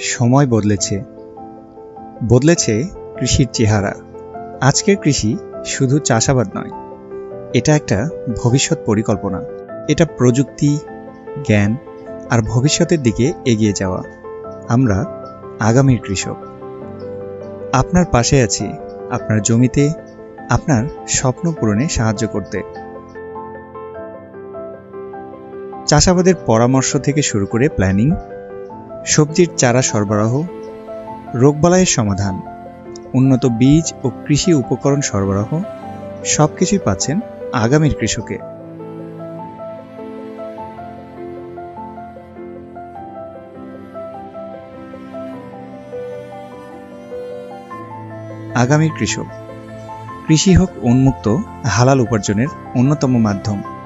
সময় বদলেছে। বদলেছে কৃষির চেহারা। আজকের কৃষি শুধু চাষাবাদ নয়, এটা একটা ভবিষ্যৎ পরিকল্পনা। এটা প্রযুক্তি, জ্ঞান আর ভবিষ্যতের দিকে এগিয়ে যাওয়া। আমরা আগামীর কৃষক। আপনার পাশে আছি, আপনার জমিতে, আপনার স্বপ্ন পূরণে সাহায্য করতে। চাষাবাদের পরামর্শ থেকে শুরু করে প্ল্যানিং সবজির চারা সরবরাহ, রোগবালাইয়ের সমাধান, উন্নত বীজ ও কৃষি উপকরণ সরবরাহ, সবকিছুই পাচ্ছেন আগামীর কৃষকে। আগামীর কৃষক, কৃষি হোক উন্মুক্ত, হালাল উপার্জনের অন্যতম মাধ্যম।